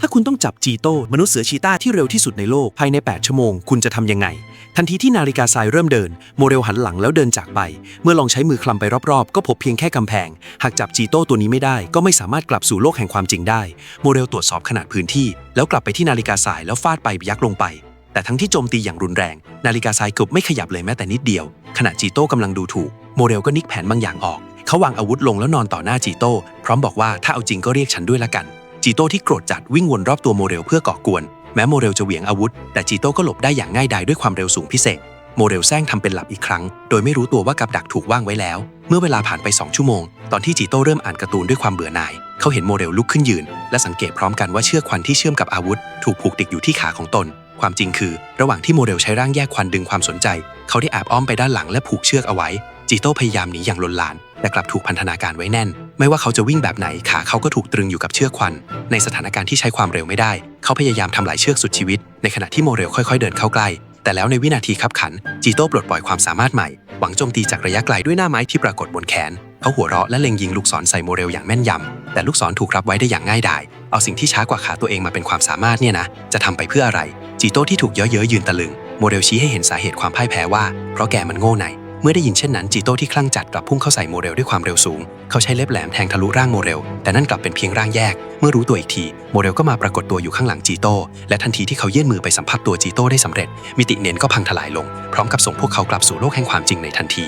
ถ้าคุณต้องจับจีโต้มนุษย์เสือชีต้าที่เร็วที่สุดในโลกภายใน 8 ชั่วโมง คุณจะทำยังไง ทันทีที่นาฬิกาทรายเริ่มเดิน โมเรลหันหลังแล้วเดินจากไป เมื่อลองใช้มือคลำไปรอบๆ ก็พบเพียงแค่กำแพง หากจับจีโต้ตัวนี้ไม่ได้ ก็ไม่สามารถกลับสู่โลกแห่งความจริงได้ โมเรลตรวจสอบขนาดพื้นที่ แล้วกลับไปที่นาฬิกาทรายแล้วฟาดไปยักลงไป แต่ทั้งที่โจมตีอย่างรุนแรง นาฬิกาทรายกลับไม่ขยับเลยแม้แต่นิดเดียว ขณะจีโต้กำลังดูถูก โมเรลก็นิกแผนบางอย่างออก เขาวางอาวุธลงแล้วนอนต่อหน้าจีโต้พร้อมบอกว่าถ้าเอาจริงก็เรียกฉันด้วยละกัน จีโต้ที่โกรธจัดวิ่งวนรอบตัวโมเรลเพื่อก่อกวน แม้โมเรลจะเหวี่ยงอาวุธ แต่จีโต้ก็หลบได้อย่างง่ายดายด้วยความเร็วสูงพิเศษ โมเรลแซงทำเป็นหลับอีกครั้ง โดยไม่รู้ตัวว่ากับดักถูกว่างไว้แล้ว เมื่อเวลาผ่านไป 2 ชั่วโมง ตอนที่จีโต้เริ่มอ่านการ์ตูนด้วยความเบื่อหน่าย เขาเห็นโมเรลลุกขึ้นยืน และสังเกตพร้อมกันว่าเชือกควันที่เชื่อมกับอาวุธ ถูกผูกติดอยู่ที่ขาของตน ความจริงคือ ระหว่างที่โมเรลใช้ร่างแยกควันดึงความสนใจ เขาได้แอบอ้อมไปด้านหลังและผูกเชือกเอาไว้ จีโต้พยายามหนีอย่างลนลาน แต่กลับถูกพันธนาการไว้แน่น ไม่ว่าเขาจะวิ่งแบบไหนขาเขาก็ถูกตรึงอยู่กับเชือกควัน ในสถานการณ์ที่ใช้ความเร็วไม่ได้ เขาพยายามทำลายเชือกสุดชีวิต ในขณะที่โมเรลค่อยๆ เดินเข้าใกล้ แต่แล้วในวินาทีขับขัน จีโต้ปลดปล่อยความสามารถใหม่ หวังโจมตีจากระยะไกลด้วยหน้าไม้ที่ปรากฏบนแขน เขาหัวเราะและเล็งยิงลูกศรใส่โมเรลอย่างแม่นยำ แต่ลูกศรถูกรับไว้ได้อย่างง่ายดาย เอาสิ่งที่ช้ากว่าขาตัวเองมาเป็นความสามารถเนี่ยนะ จะทำไปเพื่ออะไร จีโต้ที่ถูกเยอะเย้ยยืนตะลึง โมเรลชี้ให้เห็นสาเหตุความพ่ายแพ้ว่า เพราะแกมันโง่ใน เมื่อได้ยินเช่นนั้นจีโต้ที่คลั่งจัดกลับพุ่งเข้าใส่โมเรลด้วยความเร็วสูง เขาใช้เล็บแหลมแทงทะลุร่างโมเรล แต่นั่นกลับเป็นเพียงร่างแยก เมื่อรู้ตัวอีกที โมเรลก็มาปรากฏตัวอยู่ข้างหลังจีโต้ และทันทีที่เขายื่นมือไปสัมผัสตัวจีโต้ได้สำเร็จ มิติเน้นก็พังทลายลง พร้อมกับส่งพวกเขากลับสู่โลกแห่งความจริงในทันที